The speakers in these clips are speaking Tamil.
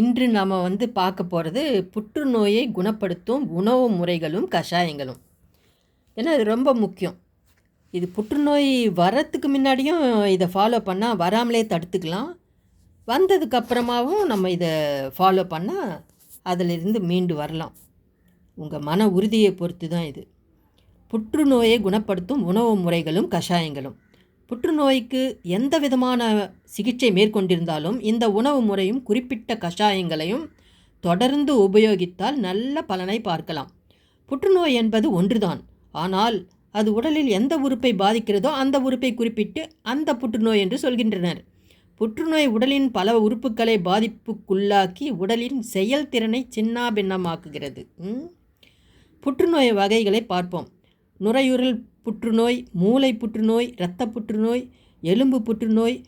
இன்று நாம் வந்து பார்க்க போகிறது புற்றுநோயை குணப்படுத்தும் உணவு முறைகளும் கஷாயங்களும். ஏன்னா இது ரொம்ப முக்கியம். இது புற்றுநோய் வரத்துக்கு முன்னாடியும் இதை ஃபாலோ பண்ணால் வராமலே தடுத்துக்கலாம். வந்ததுக்கப்புறமாவும் நம்ம இதை ஃபாலோ பண்ணால் அதிலிருந்து மீண்டு வரலாம். உங்கள் மன உறுதியை பொறுத்து தான் இது. புற்றுநோயை குணப்படுத்தும் உணவு முறைகளும் கஷாயங்களும். புற்றுநோய்க்கு எந்த விதமான சிகிச்சை மேற்கொண்டிருந்தாலும் இந்த உணவு முறையும் குறிப்பிட்ட கஷாயங்களையும் தொடர்ந்து உபயோகித்தால் நல்ல பலனை பார்க்கலாம். புற்றுநோய் என்பது ஒன்றுதான். ஆனால் அது உடலில் எந்த உறுப்பை பாதிக்கிறதோ அந்த உறுப்பை குறிப்பிட்டு அந்த புற்றுநோய் என்று சொல்கின்றனர். புற்றுநோய் உடலின் பல உறுப்புகளை பாதிப்புக்குள்ளாக்கி உடலின் செயல்திறனை சின்னாபின்னமாக்குகிறது. புற்றுநோய் வகைகளை பார்ப்போம். நுரையீரல் புற்றுநோய் மூளை புற்றுநோய் இரத்த புற்றுநோய் எலும்பு புற்றுநோய்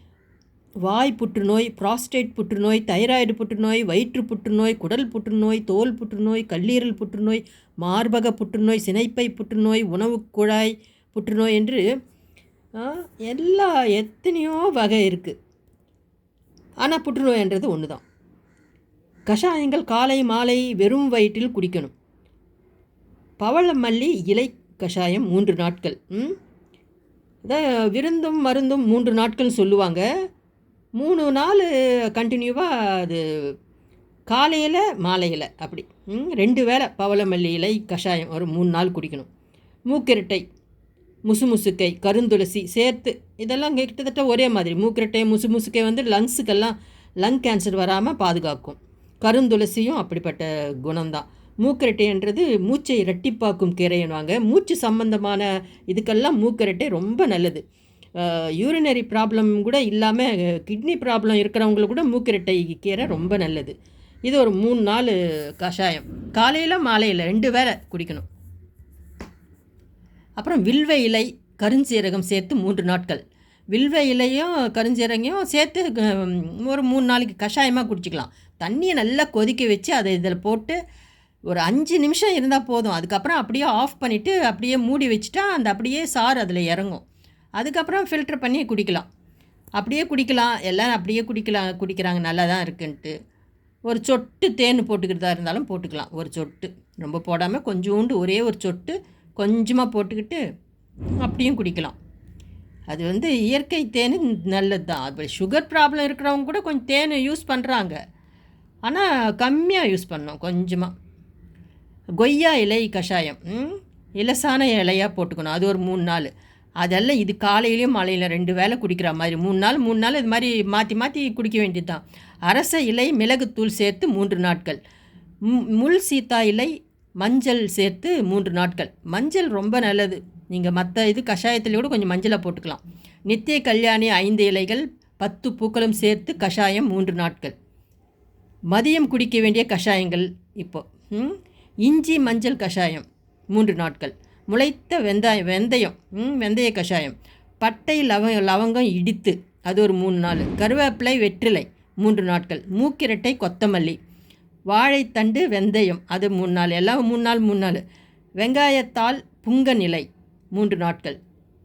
வாய் புற்றுநோய் புராஸ்டேட் புற்றுநோய் தைராய்டு புற்றுநோய் வயிற்று புற்றுநோய் குடல் புற்றுநோய் தோல் புற்றுநோய் கல்லீரல் புற்றுநோய் மார்பக புற்றுநோய் சினைப்பை புற்றுநோய் உணவு குழாய் புற்றுநோய் என்று எல்லா எத்தனையோ வகை இருக்குது ஆனால் புற்றுநோய்ன்றது ஒன்று தான் கஷாயங்கள் காலை மாலை வெறும் வயிற்றில் குடிக்கணும். பவளமல்லி இலை கஷாயம் மூன்று நாட்கள். ம்? இதான் விருந்தும் மருந்தும் மூன்று நாட்கள் சொல்லுவாங்க. மூணு நாள் கண்டினியூவாக அது காலையில் மாலையில் அப்படி. ரெண்டு வேளை பவளமல்லி இலை கஷாயம் ஒரு மூணு நாள் குடிக்கணும். மூக்கிரட்டை முசுமுசுக்கை கருந்துளசி சேர்த்து இதெல்லாம் கிட்டத்தட்ட ஒரே மாதிரி. மூக்கிரட்டை முசுமுசுக்கை வந்து லங்ஸுக்கெல்லாம் லங் கேன்சர் வராமல் பாதுகாக்கும். கருந்துளசியும் அப்படிப்பட்ட குணம்தான். மூக்கரட்டைன்றது மூச்சை இரட்டிப்பாக்கும் கீரைன்னுவாங்க மூச்சு சம்பந்தமான இதுக்கெல்லாம் மூக்கரட்டை ரொம்ப நல்லது. யூரினரி ப்ராப்ளம் கூட இல்லாமல் கிட்னி ப்ராப்ளம் இருக்கிறவங்களுக்கு கூட மூக்கரட்டை கீரை ரொம்ப நல்லது. இது ஒரு மூணு நாள் கஷாயம். காலையில் மாலையில் ரெண்டு வேளை குடிக்கணும். அப்புறம் வில்வ இலை கருஞ்சீரகம் சேர்த்து மூன்று நாட்கள். வில்வ இலையும் கருஞ்சீரகையும் சேர்த்து ஒரு மூணு நாளைக்கு கஷாயமாக குடிச்சிக்கலாம். தண்ணியை நல்லா கொதிக்க வச்சு அதை இதில் போட்டு ஒரு அஞ்சு நிமிஷம் இருந்தால் போதும். அதுக்கப்புறம் அப்படியே ஆஃப் பண்ணிவிட்டு அப்படியே மூடி வச்சுட்டா அந்த அப்படியே சாறு அதில் இறங்கும். அதுக்கப்புறம் ஃபில்டர் பண்ணி குடிக்கலாம். அப்படியே குடிக்கலாம். எல்லாம் அப்படியே குடிக்கலாம் குடிக்கிறாங்க. நல்லா தான் இருக்குன்ட்டு. ஒரு சொட்டு தேன் போட்டுக்கிறதா இருந்தாலும் போட்டுக்கலாம். ஒரு சொட்டு. ரொம்ப போடாமல் கொஞ்சோண்டு ஒரே ஒரு சொட்டு கொஞ்சமாக போட்டுக்கிட்டு அப்படியும் குடிக்கலாம். அது வந்து இயற்கை தேன் நல்லது தான் அது சுகர் ப்ராப்ளம் இருக்கிறவங்க கூட கொஞ்சம் தேனை யூஸ் பண்ணுறாங்க ஆனால் கம்மியாக யூஸ் பண்ணணும். கொஞ்சமாக கொய்யா இலை கஷாயம். இலசான இலையாக போட்டுக்கணும். அது ஒரு மூணு நாள். அதெல்லாம் இது காலையிலையும் மாலையில் ரெண்டு வேளை குடிக்கிற மாதிரி. மூணு நாள் மூணு நாள் இது மாதிரி மாற்றி மாற்றி குடிக்க வேண்டியது தான். அரச இலை மிளகுத்தூள் சேர்த்து மூன்று நாட்கள். மு- முள் சீத்தா இலை மஞ்சள் சேர்த்து மூன்று நாட்கள். மஞ்சள் ரொம்ப நல்லது. நீங்கள் மற்ற இது கஷாயத்தில் கூட கொஞ்சம் மஞ்சளை போட்டுக்கலாம். நித்திய கல்யாணி ஐந்து இலைகள் பத்து பூக்களும் சேர்த்து கஷாயம் மூன்று நாட்கள். மதியம் குடிக்க வேண்டிய கஷாயங்கள் இப்போது இஞ்சி மஞ்சள் கஷாயம் மூன்று நாட்கள். முளைத்த வெந்தாயம் வெந்தயம் ம், வெந்தய கஷாயம். பட்டை லவ லவங்கம் இடித்து அது ஒரு மூணு நாள் கருவேப்பிலை வெற்றிலை மூன்று நாட்கள். மூக்கிரட்டை கொத்தமல்லி. வாழைத்தண்டு வெந்தயம் அது மூணு நாள் எல்லாம் மூணு நாள் மூணு நாள் வெங்காயத்தால் புங்க நிலை மூன்று நாட்கள்.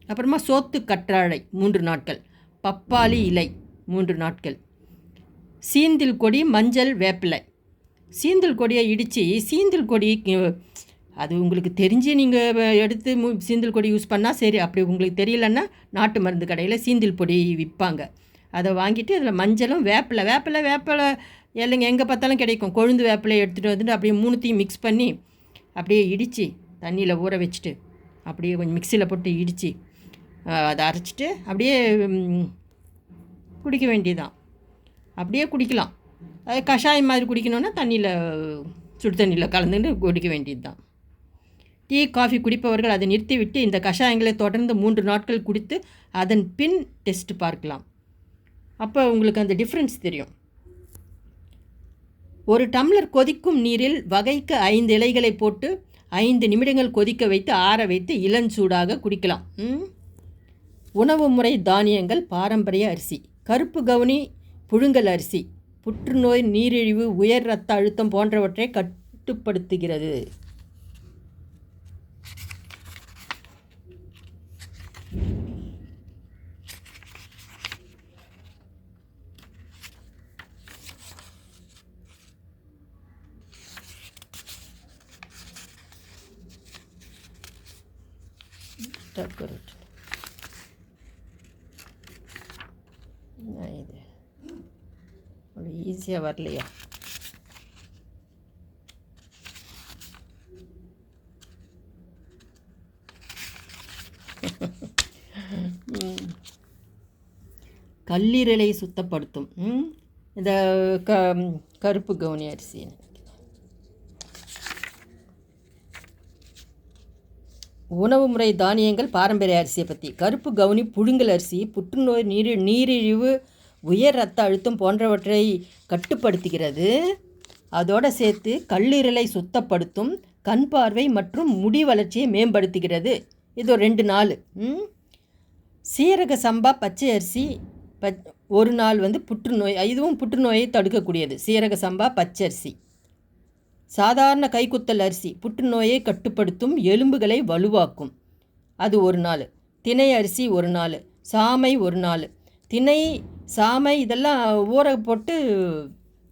அப்புறமா சோத்து கற்றாழை மூன்று நாட்கள். பப்பாளி இலை மூன்று நாட்கள். சீந்தில் கொடி மஞ்சள் வேப்பிலை. சீந்தல் கொடியை இடித்து சீந்தில் கொடி அது உங்களுக்கு தெரிஞ்சு நீங்கள் எடுத்து மு கொடி யூஸ் பண்ணால் சரி. அப்படி உங்களுக்கு தெரியலன்னா நாட்டு மருந்து கடையில் சீந்தில் பொடி விற்பாங்க. அதை வாங்கிட்டு அதில் மஞ்சளும் வேப்பிலை வேப்பிலை வேப்பிலை இல்லைங்க எங்கே பார்த்தாலும் கிடைக்கும். கொழுந்து வேப்பிலை எடுத்துகிட்டு வந்துட்டு அப்படியே மூணுத்தையும் மிக்ஸ் பண்ணி அப்படியே இடித்து தண்ணியில் ஊற வச்சுட்டு அப்படியே கொஞ்சம் மிக்சியில் போட்டு இடித்து அதை அரைச்சிட்டு அப்படியே குடிக்க வேண்டியதுதான். அப்படியே குடிக்கலாம். அது கஷாயம் மாதிரி குடிக்கணுன்னா தண்ணியில் சுடு தண்ணியில் கலந்துட்டு குடிக்க வேண்டியது தான் டீ காஃபி குடிப்பவர்கள் அதை நிறுத்திவிட்டு இந்த கஷாயங்களை தொடர்ந்து மூன்று நாட்கள் குடித்து அதன் பின் டெஸ்ட் பார்க்கலாம். அப்போ உங்களுக்கு அந்த டிஃப்ரென்ஸ் தெரியும். ஒரு டம்ளர் கொதிக்கும் நீரில் வகைக்கு ஐந்து இலைகளை போட்டு ஐந்து நிமிடங்கள் கொதிக்க வைத்து ஆற வைத்து இளஞ்சூடாக குடிக்கலாம். உணவு முறை தானியங்கள் பாரம்பரிய அரிசி கருப்பு கவுனி புழுங்கல் அரிசி புற்றுநோய் நீரிழிவு உயர் இரத்த அழுத்தம் போன்றவற்றை கட்டுப்படுத்துகிறது. டக்கர் ஈஸியாக வரலையா? கல்லீரலை சுத்தப்படுத்தும். இந்த க கருப்பு கவுனி அரிசி. உணவு முறை தானியங்கள் பாரம்பரிய அரிசியை பற்றி கருப்பு கவுனி புழுங்கல் அரிசி புற்றுநோய் நீரி நீரிழிவு உயர் ரத்த அழுத்தம் போன்றவற்றை கட்டுப்படுத்துகிறது. அதோடு சேர்த்து கல்லீரலை சுத்தப்படுத்தும் கண் பார்வை மற்றும் முடி வளர்ச்சியை மேம்படுத்துகிறது. இது ரெண்டு நாள் சீரக சம்பா பச்சை அரிசி பச் ஒரு நாள் வந்து புற்றுநோய் இதுவும் புற்றுநோயை தடுக்கக்கூடியது. சீரக சம்பா பச்சரிசி சாதாரண கைக்குத்தல் அரிசி புற்றுநோயை கட்டுப்படுத்தும் எலும்புகளை வலுவாக்கும். அது ஒரு நாள் திணை அரிசி ஒரு நாள் சாமை ஒரு நாள் திணை சாமை இதெல்லாம் ஊற போட்டு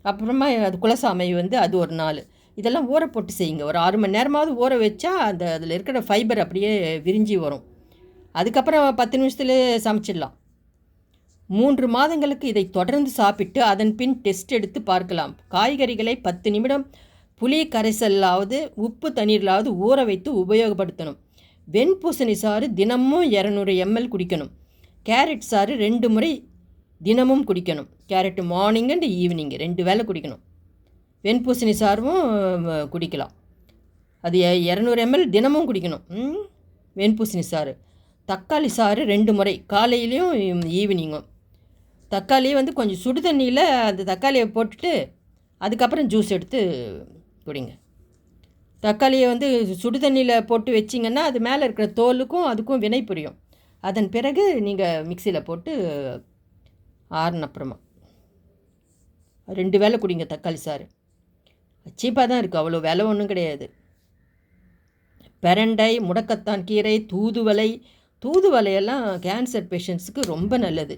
அப்புறமா அது குலசாமை வந்து அது ஒரு நாள். இதெல்லாம் ஊற போட்டு செய்யுங்க. ஒரு ஆறு மணி நேரமாவது ஊற வச்சா அந்த அதில் இருக்கிற ஃபைபர் அப்படியே விரிஞ்சி வரும். அதுக்கப்புறம் பத்து நிமிஷத்துலேயே சமைச்சிடலாம். மூன்று மாதங்களுக்கு இதை தொடர்ந்து சாப்பிட்டு அதன் பின் டெஸ்ட் எடுத்து பார்க்கலாம். காய்கறிகளை பத்து நிமிடம் புளி கரைசலாவது உப்பு தண்ணீரிலாவது ஊற வைத்து உபயோகப்படுத்தணும். வெண்பூசணி சாறு தினமும் இரநூறு எம்எல் குடிக்கணும். கேரட் சாறு ரெண்டு முறை தினமும் குடிக்கணும். கேரட் மார்னிங் அண்ட் ஈவினிங் ரெண்டு வேளை குடிக்கணும். வெண்பூசணி சாரும் குடிக்கலாம். அது இரநூறு எம்எல் தினமும் குடிக்கணும். ம்? வெண்பூசணி சாறு. தக்காளி சாறு ரெண்டு முறை. காலையிலையும் ஈவினிங்கும் தக்காளியை வந்து கொஞ்சம் சுடு தண்ணியில் அந்த தக்காளியை போட்டுட்டு அதுக்கப்புறம் ஜூஸ் எடுத்து குடிங்க. தக்காளியை வந்து சுடு தண்ணியில் போட்டு வச்சிங்கன்னா அது மேலே இருக்கிற தோலுக்கும் அதுக்கும் வினை புரியும். அதன் பிறகு நீங்கள் மிக்சியில் போட்டு ஆறுன அப்புறமா. ரெண்டு வேலை குடிங்க தக்காளி சாறு. சீப்பாக தான் இருக்குது அவ்வளோ விலை ஒன்றும் கிடையாது. பெரண்டை முடக்கத்தான் கீரை தூதுவலை தூதுவலையெல்லாம் கேன்சர் பேஷண்ட்ஸுக்கு ரொம்ப நல்லது.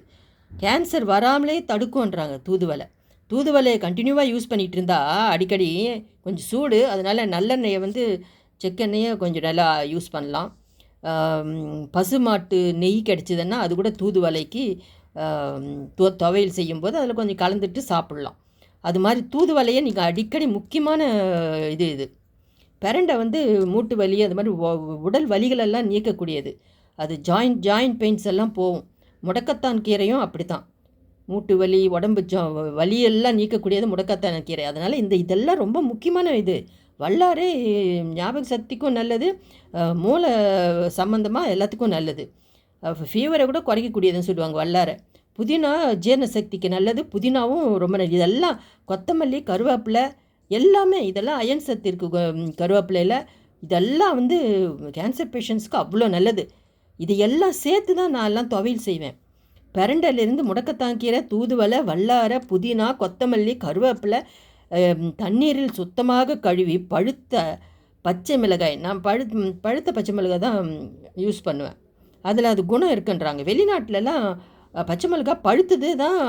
கேன்சர் வராமலே தடுக்கும்ன்றாங்க தூதுவலை தூதுவலையை கண்டினியூவாக யூஸ் பண்ணிகிட்டு இருந்தா அடிக்கடி கொஞ்சம் சூடு அதனால் நல்லெண்ணெயை வந்து செக்கெண்ணெயை கொஞ்சம் நல்லா யூஸ் பண்ணலாம். பசுமாட்டு நெய் கிடச்சிதுன்னா அது கூட தூதுவலைக்கு துவையல் செய்யும்போது அதில் கொஞ்சம் கலந்துட்டு சாப்பிட்லாம். அது மாதிரி தூதுவலையை நீங்கள் அடிக்கடி முக்கியமான இது இது. பிரண்டை வந்து மூட்டு வலி அது மாதிரி உடல் வலிகளெல்லாம் நீக்கக்கூடியது. அது ஜாயிண்ட் ஜாயிண்ட் பெயின்ஸ் எல்லாம் போகும். முடக்கத்தான் கீரையும் அப்படி தான் மூட்டு வலி உடம்பு ஜா வலியெல்லாம் நீக்கக்கூடியது முடக்கத்தான் கீரை. அதனால் இந்த இதெல்லாம் ரொம்ப முக்கியமான இது. வல்லாரே ஞாபக சக்திக்கும் நல்லது. மூளை சம்மந்தமாக எல்லாத்துக்கும் நல்லது. ஃபீவரை கூட குறைக்கக்கூடியதுன்னு சொல்லுவாங்க வல்லாரை. புதினா ஜீரண சக்திக்கு நல்லது புதினாவும் ரொம்ப நல்லது. இதெல்லாம் கொத்தமல்லி கருவேப்பிலை எல்லாமே இதெல்லாம் அயன் சத்து இருக்குது கருவேப்பிலையில். இதெல்லாம் வந்து கேன்சர் பேஷண்ட்ஸ்க்கு அவ்வளோ நல்லது. இது எல்லாம் சேர்த்து தான் நான் எல்லாம் துவையல் செய்வேன். பிரண்டையிலேருந்து முடக்கத்தாங்கீரை கீரை தூதுவளை வல்லாரை புதினா கொத்தமல்லி கருவேப்பிலை தண்ணீரில் சுத்தமாக கழுவி பழுத்த பச்சை மிளகாய். நான் பழு பழுத்த பச்சை மிளகாய் தான் யூஸ் பண்ணுவேன். அதில் அது குணம் இருக்குன்றாங்க. வெளிநாட்டிலலாம் பச்சை மிளகாய் பழுத்தது தான்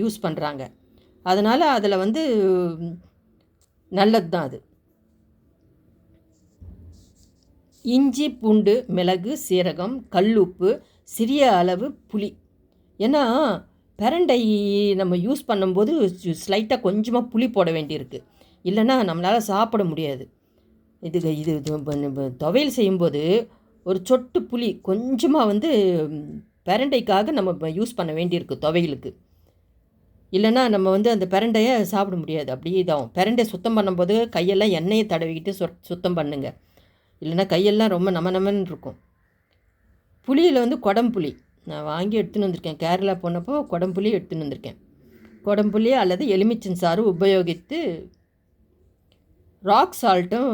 யூஸ் பண்ணுறாங்க அதனால் அதில் வந்து நல்லது தான் அது. இஞ்சி பூண்டு மிளகு சீரகம் கல்லுப்பு சிறிய அளவு புளி. ஏன்னா பிரண்டை நம்ம யூஸ் பண்ணும்போது ஸ்லைட்டாக கொஞ்சமாக புளி போட வேண்டியிருக்கு. இல்லைன்னா நம்மளால் சாப்பிட முடியாது. இது இது துவையல் செய்யும்போது ஒரு சொட்டு புளி கொஞ்சமாக வந்து பெரண்டைக்காக நம்ம யூஸ் பண்ண வேண்டியிருக்கு துவையலுக்கு. இல்லைன்னா நம்ம வந்து அந்த பிரண்டையை சாப்பிட முடியாது. அப்படியே இதாகும். பிரண்டை சுத்தம் பண்ணும்போது கையெல்லாம் எண்ணெயை தடவிக்கிட்டு சொ சுத்தம் பண்ணுங்க. இல்லைன்னா கையெல்லாம் ரொம்ப நம நமன்னு இருக்கும். புளியில் வந்து குடம்புளி நான் வாங்கி எடுத்துன்னு வந்திருக்கேன். கேரளா போனப்போ குடம்புளி எடுத்துன்னு வந்திருக்கேன். குடம்புளி அல்லது எலுமிச்சன் சாறு உபயோகித்து ராக் சால்ட்டும்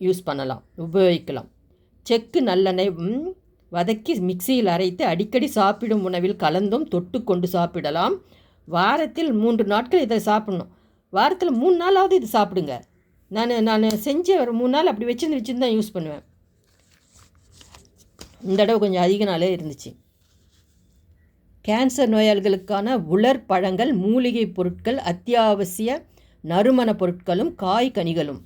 யூஸ் பண்ணலாம். உபயோகிக்கலாம். செக்கு நல்லெண்ணெய் வதக்கி மிக்சியில் அரைத்து அடிக்கடி சாப்பிடும் உணவில் கலந்தும் தொட்டு கொண்டு சாப்பிடலாம். வாரத்தில் மூன்று நாட்கள் இதை சாப்பிடணும். வாரத்தில் மூணு நாளாவது இது சாப்பிடுங்க. நான் நான் செஞ்ச ஒரு மூணு நாள் அப்படி வச்சிருந்து வச்சுருந்து தான் யூஸ் பண்ணுவேன். இந்த தடவை கொஞ்சம் அதிக நாளே இருந்துச்சு. கேன்சர் நோயாளிகளுக்கான உலர் பழங்கள் மூலிகை பொருட்கள் அத்தியாவசிய நறுமண பொருட்களும் காய் கனிகளும்.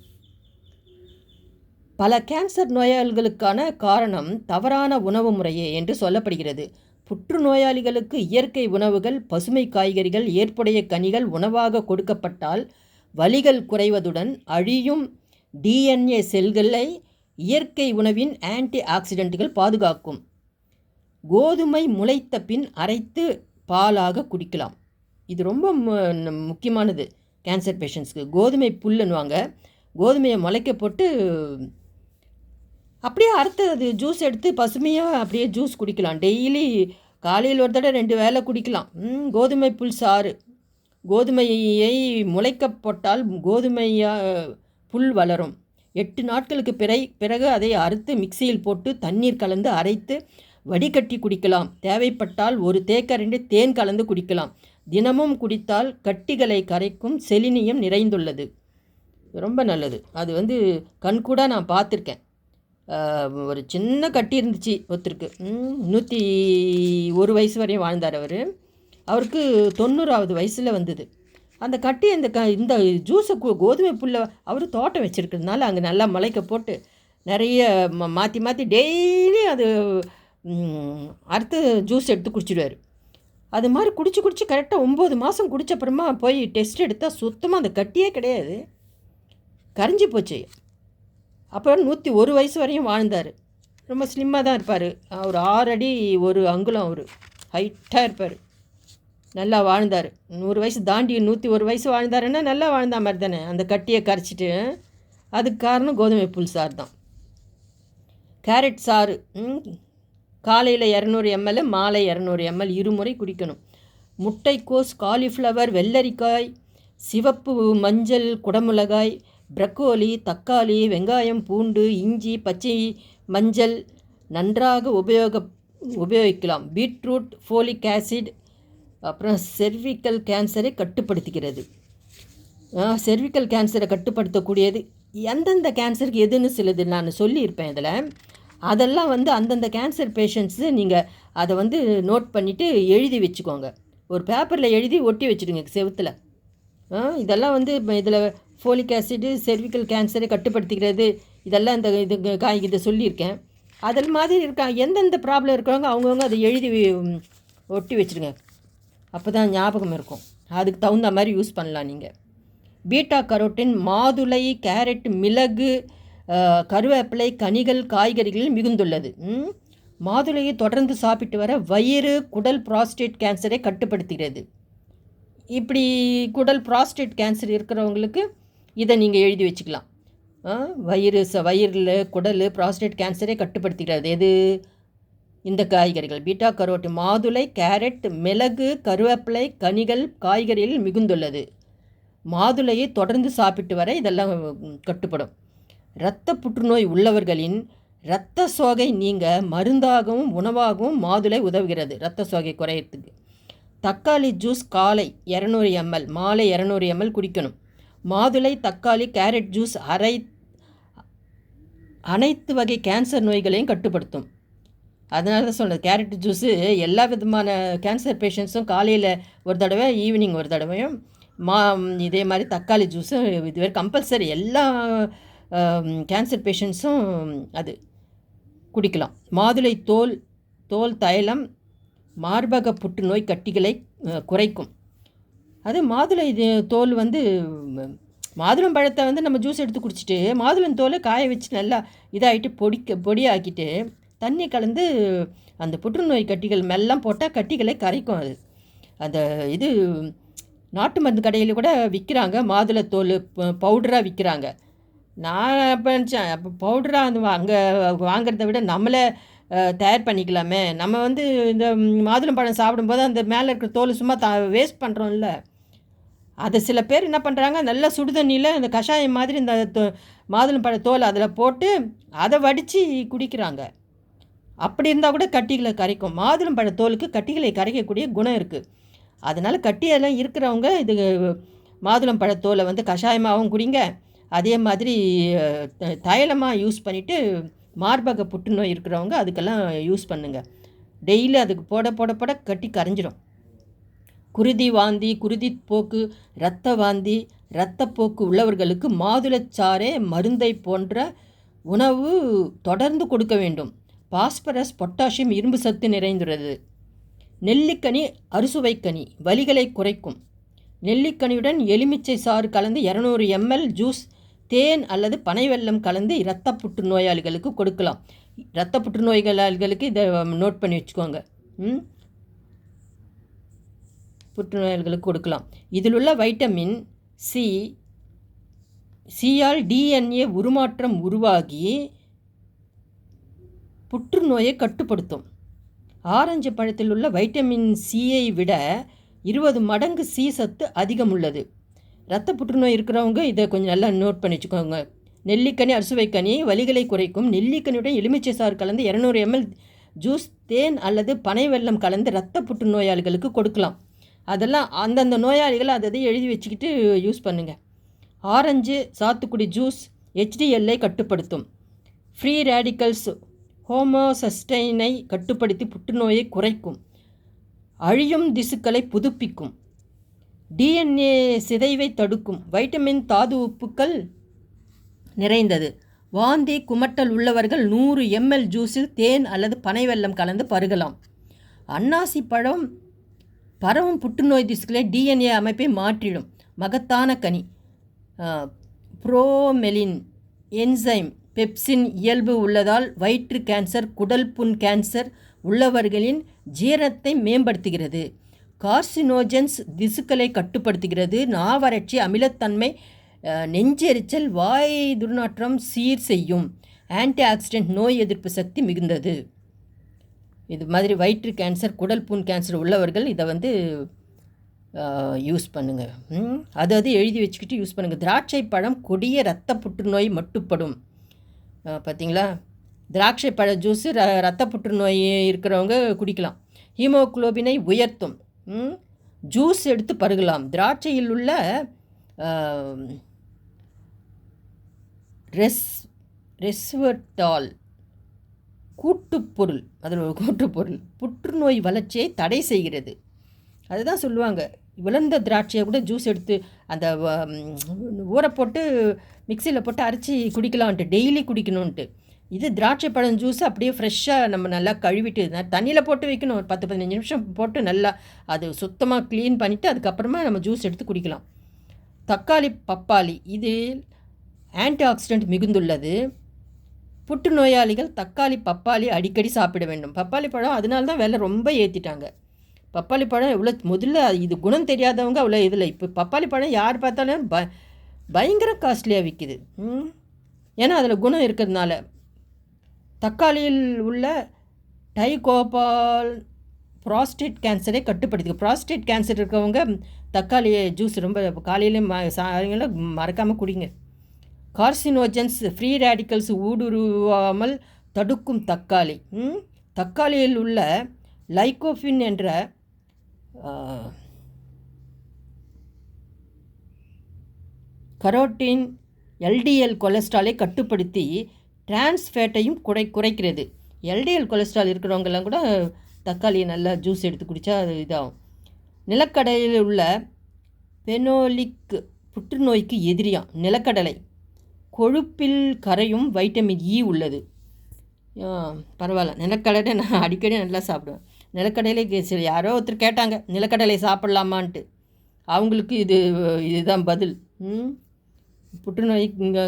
பல கேன்சர் நோயாளிகளுக்கான காரணம் தவறான உணவு முறையே என்று சொல்லப்படுகிறது. புற்றுநோயாளிகளுக்கு இயற்கை உணவுகள் பசுமை காய்கறிகள் ஏற்புடைய கனிகள் உணவாக கொடுக்கப்பட்டால் வலிகள் குறைவதுடன் அழியும் டிஎன்ஏ செல்களை இயற்கை உணவின் ஆன்டி ஆக்சிடென்ட்டுகள் பாதுகாக்கும். கோதுமை முளைத்த பின் அரைத்து பாலாக குடிக்கலாம். இது ரொம்ப முக்கியமானது. கேன்சர் பேஷண்ட்ஸ்க்கு. கோதுமை புல்லுன்னுவாங்க. கோதுமையை முளைக்க போட்டு அப்படியே அடுத்தது ஜூஸ் எடுத்து பசுமையாக அப்படியே ஜூஸ் குடிக்கலாம். டெய்லி காலையில் ஒரு தடவை ரெண்டு வேலை குடிக்கலாம். கோதுமை புல் சாறு. கோதுமையை முளைக்க போட்டால் கோதுமையாக புல் வளரும். எட்டு நாட்களுக்கு பிறை பிறகு அதை அறுத்து மிக்சியில் போட்டு தண்ணீர் கலந்து அரைத்து வடிகட்டி குடிக்கலாம். தேவைப்பட்டால் ஒரு தேக்கரண்டு தேன் கலந்து குடிக்கலாம். தினமும் குடித்தால் கட்டிகளை கரைக்கும் செலினியம் நிறைந்துள்ளது. ரொம்ப நல்லது. அது வந்து கண்கூட நான் பார்த்துருக்கேன். ஒரு சின்ன கட்டி இருந்துச்சு ஒருத்தருக்கு. நூற்றி ஒரு வயசு வரையும் வாழ்ந்தார் அவர். அவருக்கு தொண்ணூறாவது வயசில் வந்தது. அந்த கட்டி அந்த க இந்த ஜூஸை கோதுமை புல்லை அவர் தோட்டம் வச்சுருக்கிறதுனால அங்கே நல்லா முளைக்க போட்டு நிறைய மாற்றி மாற்றி டெய்லி அது அறுத்து ஜூஸ் எடுத்து குடிச்சிடுவார். அது மாதிரி குடிச்சு குடிச்சு கரெக்டாக ஒம்பது மாதம் குடித்தப்புறமா போய் டெஸ்ட் எடுத்தால் சுத்தமாக அந்த கட்டியே கிடையாது. கரைஞ்சி போச்சு. அப்புறம் நூற்றி ஒரு வயசு வரையும் வாழ்ந்தார். ரொம்ப ஸ்லிம்மாக தான் இருப்பார். அவர் ஆறு அடி ஒரு அங்குலம் அவர். ஹைட்டாக இருப்பார். நல்லா வாழ்ந்தார். நூறு வயசு தாண்டி நூற்றி ஒரு வயசு வாழ்ந்தாருன்னா நல்லா வாழ்ந்தா மாதிரி தானே. அந்த கட்டியை கரைச்சிட்டு அதுக்கு காரணம் கோதுமை புல் சார் தான். கேரட் சாறு காலையில் இரநூறு எம்எல் மாலை இரநூறு எம்எல் இருமுறை குடிக்கணும். முட்டைக்கோஸ் காலிஃப்ளவர் வெள்ளரிக்காய் சிவப்பு மஞ்சள் குடமிளகாய் ப்ரக்கோலி தக்காளி வெங்காயம் பூண்டு இஞ்சி பச்சை மஞ்சள் நன்றாக உபயோக உபயோகிக்கலாம். பீட்ரூட் ஃபோலிக் ஆசிட் அப்புறம் செர்விக்கல் கேன்சரை கட்டுப்படுத்துகிறது. செர்விக்கல் கேன்சரை கட்டுப்படுத்தக்கூடியது. எந்தெந்த கேன்சருக்கு எதுன்னு சிலது நான் சொல்லியிருப்பேன் இதில். அதெல்லாம் வந்து அந்தந்த கேன்சர் பேஷண்ட்ஸு நீங்கள் அதை வந்து நோட் பண்ணிவிட்டு எழுதி வச்சுக்கோங்க. ஒரு பேப்பரில் எழுதி ஒட்டி வச்சுடுங்க செவுத்தில். இதெல்லாம் வந்து இதில் ஃபோலிக் ஆசிடு செர்விக்கல் கேன்சரை கட்டுப்படுத்திக்கிறது. இதெல்லாம் இந்த இது காய் இதை சொல்லியிருக்கேன். அதில் மாதிரி இருக்காங்க எந்தெந்த ப்ராப்ளம் இருக்கிறவங்க அவங்கவுங்க அதை எழுதி ஒட்டி வச்சுருங்க. அப்போ தான் ஞாபகம் இருக்கும். அதுக்கு தகுந்த மாதிரி யூஸ் பண்ணலாம் நீங்கள் பீட்டா கரோட்டின் மாதுளை கேரட் மிளகு கருவேப்பிலை கனிகள் காய்கறிகளில் மிகுந்துள்ளது. மாதுளையை தொடர்ந்து சாப்பிட்டு வர வயிறு குடல் ப்ராஸ்டேட் கேன்சரை கட்டுப்படுத்துகிறது. இப்படி குடல் ப்ராஸ்டேட் கேன்சர் இருக்கிறவங்களுக்கு இதை நீங்கள் எழுதி வச்சுக்கலாம். வயிறு ச வயிறில் குடல் ப்ராஸ்டேட் கேன்சரே கட்டுப்படுத்துகிறது எது? இந்த காய்கறிகள். பீட்டா கரோட்டு மாதுளை கேரட் மிளகு கருவேப்பிலை கனிகள் காய்கறிகள் மிகுந்துள்ளது. மாதுளையை தொடர்ந்து சாப்பிட்டு வர இதெல்லாம் கட்டுப்படும். இரத்த புற்றுநோய் உள்ளவர்களின் இரத்த சோகை நீங்க மருந்தாகவும் உணவாகவும் மாதுளை உதவுகிறது. இரத்த சோகை குறையிறதுக்கு. தக்காளி ஜூஸ் காலை இரநூறு எம்எல் மாலை இரநூறு எம்எல் குடிக்கணும். மாதுளை தக்காளி கேரட் ஜூஸ் அரை அனைத்து வகை கேன்சர் நோய்களையும் கட்டுப்படுத்தும். அதனால தான் சொன்னது கேரட் ஜூஸு எல்லா விதமான கேன்சர் பேஷண்ட்ஸும் காலையில் ஒரு தடவை ஈவினிங் ஒரு தடவையும் மா இதே மாதிரி தக்காளி ஜூஸும் இதுவரை கம்பல்சரி எல்லா கேன்சர் பேஷண்ட்ஸும் அது குடிக்கலாம். மாதுளை தோல் தோல் தைலம் மார்பக புற்றுநோய் கட்டிகளை குறைக்கும். அது மாதுளை இது தோல் வந்து மாதுளம் பழத்தை வந்து நம்ம ஜூஸ் எடுத்து குடிச்சிட்டு மாதுளம் தோலை காய வச்சு நல்லா இதாகிட்டு பொடிக்க பொடியாக்கிட்டு தண்ணி கலந்து அந்த புற்றுநோய் கட்டிகள் மெல்லாம் போட்டால் கட்டிகளை கரைக்கும் அது. அந்த இது நாட்டு மருந்து கடையில் கூட விற்கிறாங்க மாதுளத்தோல் பவுடராக விற்கிறாங்க நான் அப்போ நினச்சேன் அப்போ பவுடராக அந்த அங்கே வாங்குறத விட நம்மளே தயார் பண்ணிக்கலாமே. நம்ம வந்து இந்த மாதுளம்பழம் சாப்பிடும்போது அந்த மேலே இருக்கிற தோல் சும்மா த வேஸ்ட் பண்ணுறோம்ல அதை சில பேர் என்ன பண்ணுறாங்க நல்லா சுடுதண்ணியில் இந்த கஷாயம் மாதிரி இந்த மாதுளம்பழ தோல் அதில் போட்டு அதை வடித்து குடிக்கிறாங்க. அப்படி இருந்தால் கூட கட்டிகளை கரைக்கும். மாதுளம்பழ தோலுக்கு கட்டிகளை கரைக்கக்கூடிய குணம் இருக்குது அதனால் கட்டியெல்லாம் இருக்கிறவங்க இது மாதுளம்பழ தோலை வந்து கஷாயமாகவும் குடிங்க. அதே மாதிரி தைலமாக யூஸ் பண்ணிவிட்டு மார்பக புற்றுநோய் இருக்கிறவங்க அதுக்கெல்லாம் யூஸ் பண்ணுங்கள் டெய்லி அதுக்கு போட போட போட கட்டி கரைஞ்சிடும் குருதி வாந்தி குருதி போக்கு இரத்த வாந்தி இரத்தப்போக்கு உள்ளவர்களுக்கு மாதுளச்சாரே மருந்தை போன்ற உணவு தொடர்ந்து கொடுக்க வேண்டும். பாஸ்பரஸ் பொட்டாசியம் இரும்பு சத்து நிறைந்துள்ளது. நெல்லிக்கனி அறுசுவைக்கனி வலிகளை குறைக்கும். நெல்லிக்கனியுடன் எலுமிச்சை சாறு கலந்து இரநூறு எம்எல் ஜூஸ் தேன் அல்லது பனை வெல்லம் கலந்து இரத்த புற்றுநோயாளிகளுக்கு கொடுக்கலாம். இரத்த புற்றுநோய்களுக்கு இதை நோட் பண்ணி வச்சுக்கோங்க. ம்? புற்றுநோயாளிகளுக்கு கொடுக்கலாம். இதில் உள்ள வைட்டமின் சி சியால் டிஎன்ஏ உருமாற்றம் உருவாகி புற்றுநோயை கட்டுப்படுத்தும். ஆரஞ்சு பழத்தில் உள்ள வைட்டமின் சியை விட இருபது மடங்கு சி சத்து அதிகம் உள்ளது. இரத்த புற்றுநோய் இருக்கிறவங்க இதை கொஞ்சம் நல்லா நோட் பண்ணி வச்சுக்கோங்க நெல்லிக்கனி அறுசுவைக்கனி வலிகளை குறைக்கும். நெல்லிக்கனியுடன் எலுமிச்சை சாறு கலந்து இரநூறு எம்எல் ஜூஸ் தேன் அல்லது பனை வெல்லம் கலந்து இரத்த புற்றுநோயாளிகளுக்கு கொடுக்கலாம். அதெல்லாம் அந்தந்த நோயாளிகள் அதை அதை எழுதி வச்சுக்கிட்டு யூஸ் பண்ணுங்கள் ஆரஞ்சு சாத்துக்குடி ஜூஸ் ஹெச்டிஎல்லை கட்டுப்படுத்தும். ஃப்ரீ ரேடிக்கல்ஸ் ஹோமோசஸ்டைனை கட்டுப்படுத்தி புற்றுநோயை குறைக்கும். அழியும் திசுக்களை புதுப்பிக்கும். டிஎன்ஏ சிதைவை தடுக்கும். வைட்டமின் தாது உப்புக்கள் நிறைந்தது. வாந்தி குமட்டல் உள்ளவர்கள் நூறு எம்எல் ஜூஸில் தேன் அல்லது பனை வெல்லம் கலந்து பருகலாம். அன்னாசி பழம் பரவும் புற்றுநோய் திசுக்களே டிஎன்ஏ அமைப்பை மாற்றிடும். மகத்தான கனி. ப்ரோமெலின் என்சைம் பெப்சின் இயல்பு உள்ளதால் வயிற்று கேன்சர் குடல் புண் கேன்சர் உள்ளவர்களின் ஜீரத்தை மேம்படுத்துகிறது. கார்சினோஜன்ஸ் திசுக்களை கட்டுப்படுத்துகிறது. நாவறட்சி அமிலத்தன்மை நெஞ்செரிச்சல் வாய் துர்நாற்றம் சீர் செய்யும். ஆன்டி ஆக்சிடென்ட் நோய் எதிர்ப்பு சக்தி மிகுந்தது. இது மாதிரி வயிற்று கேன்சர் குடல் புண் கேன்சர் உள்ளவர்கள் இதை வந்து யூஸ் பண்ணுங்கள் அது அது எழுதி வச்சுக்கிட்டு யூஸ் பண்ணுங்கள் திராட்சை பழம் கொடிய ரத்த புற்றுநோய் மட்டுப்படும். பார்த்தீங்களா திராட்சை பழ ஜூஸு ர ரத்த புற்றுநோய் இருக்கிறவங்க குடிக்கலாம். ஹீமோக்ளோபினை உயர்த்தும். ஜூஸ் எடுத்து பருகலாம். திராட்சையில் உள்ள ரெஸ் ரெஸ்வர்டால் கூட்டுப்பொருள் அதில் ஒரு கூட்டுப்பொருள் புற்றுநோய் வளர்ச்சியை தடை செய்கிறது. அதுதான் சொல்லுவாங்க. விளந்த திராட்சையை கூட ஜூஸ் எடுத்து அந்த ஊற போட்டு மிக்சியில் போட்டு அரைச்சி குடிக்கலான்ட்டு டெய்லி குடிக்கணுன்ட்டு இது திராட்சை பழம் ஜூஸ் அப்படியே ஃப்ரெஷ்ஷாக நம்ம நல்லா கழுவிட்டு தண்ணியில் போட்டு வைக்கணும். ஒரு பத்து பதினஞ்சு நிமிஷம் போட்டு நல்லா அது சுத்தமாக க்ளீன் பண்ணிவிட்டு அதுக்கப்புறமா நம்ம ஜூஸ் எடுத்து குடிக்கலாம். தக்காளி பப்பாளி இது ஆன்டி ஆக்சிடென்ட் மிகுந்துள்ளது. புற்றுநோயாளிகள் தக்காளி பப்பாளி அடிக்கடி சாப்பிட வேண்டும். பப்பாளி பழம் அதனால தான் விலை ரொம்ப ஏற்றிட்டாங்க பப்பாளி பழம் எவ்வளோ முதல்ல இது குணம் தெரியாதவங்க அவ்வளோ இதில். இப்போ பப்பாளி பழம் யார் பார்த்தாலும் ப பயங்கர காஸ்ட்லியாக விற்கிது ஏன்னா அதில் குணம் இருக்கிறதுனால. தக்காளியில் உள்ள டைகோபால் ப்ராஸ்டேட் கேன்சரை கட்டுப்படுத்துது ப்ராஸ்டேட் கேன்சர் இருக்கவங்க தக்காளி ஜூஸ் ரொம்ப காலையிலையும் சாயங்காலம் மறக்காமல் குடிங்க. கார்சினோஜன்ஸ் ஃப்ரீ ரேடிக்கல்ஸ் ஊடுருவாமல் தடுக்கும் தக்காளி. தக்காளியில் உள்ள லைகோஃபின் என்ற கரோட்டின் எல்டிஎல் கொலஸ்ட்ராலை கட்டுப்படுத்தி டிரான்ஸ்ஃபேட்டையும் குறை குறைக்கிறது. எல்டிஎல் கொலஸ்ட்ரால் இருக்கிறவங்கெல்லாம் கூட தக்காளியை நல்லா ஜூஸ் எடுத்து குடித்தா அது இதாகும். நிலக்கடலையில் உள்ள பெனோலிக் புற்றுநோய்க்கு எதிரியாம். நிலக்கடலை. கொழுப்பில் கரையும் வைட்டமின் இ உள்ளது. பரவாயில்ல. நிலக்கடலை நான் அடிக்கடி நல்லா சாப்பிடுவேன். நிலக்கடலை சரி யாரோ ஒருத்தர் கேட்டாங்க நிலக்கடலை சாப்பிட்லாமான்ட்டு. அவங்களுக்கு இது இதுதான் பதில். புற்றுநோய்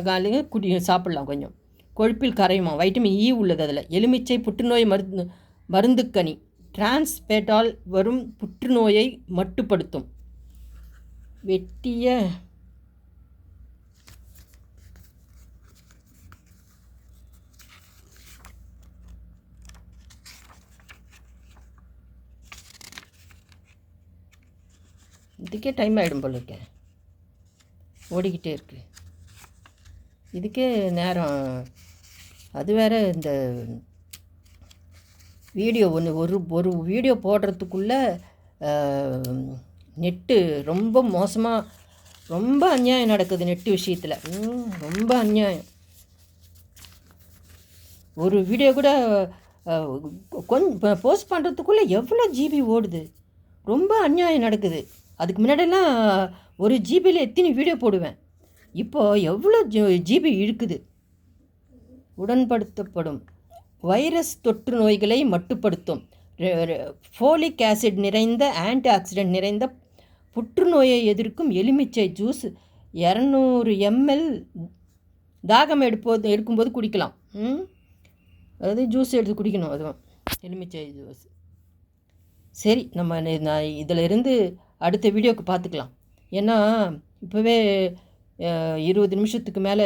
காலையில் குடி சாப்பிட்லாம் கொஞ்சம். கொழுப்பில் கரையுமா? வைட்டமின் இ உள்ளது அதில். எலுமிச்சை புற்றுநோய் மருந்து மருந்துக்கனி. டிரான்ஸ்பேட்டால் வரும் புற்றுநோயை மட்டுப்படுத்தும். வெட்டிய இதுக்கே டைம் ஆகிடும் போல இருக்கேன் ஓடிக்கிட்டே இருக்கு. இதுக்கே நேரம். அது வேறு இந்த வீடியோ ஒன்று ஒரு ஒரு வீடியோ போடுறதுக்குள்ளே நெட்டு ரொம்ப மோசமாக ரொம்ப அநியாயம் நடக்குது நெட்டு விஷயத்தில். ரொம்ப அநியாயம். ஒரு வீடியோ கூட கொஞ்சம் போஸ்ட் பண்ணுறதுக்குள்ளே எவ்வளோ ஜிபி ஓடுது. ரொம்ப அநியாயம் நடக்குது. அதுக்கு முன்னாடியெல்லாம் ஒரு ஜிபியில் எத்தனை வீடியோ போடுவேன்? இப்போது எவ்வளோ ஜிபி இழுக்குது? உடன்படுத்தப்படும். வைரஸ் தொற்று நோய்களை மட்டுப்படுத்தும். ஃபோலிக் ஆசிட் நிறைந்த ஆன்டி ஆக்சிடென்ட் நிறைந்த புற்றுநோயை எதிர்க்கும் எலுமிச்சை ஜூஸ் இரநூறு எம்எல் தாகம் எடுப்போது எடுக்கும்போது குடிக்கலாம். ம்? அதாவது ஜூஸ் எடுத்து குடிக்கணும் அதுவும். எலுமிச்சை ஜூஸ் சரி நம்ம நான் இதில் இருந்து அடுத்த வீடியோக்கு பார்த்துக்கலாம். ஏன்னா இப்போவே இருபது நிமிஷத்துக்கு மேலே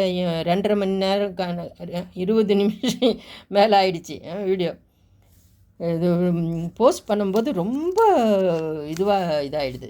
ரெண்டரை மணி நேரம் இருபது நிமிஷம் மேலே ஆயிடுச்சு வீடியோ. இது போஸ்ட் பண்ணும்போது ரொம்ப இதுவாக இதாகிடுது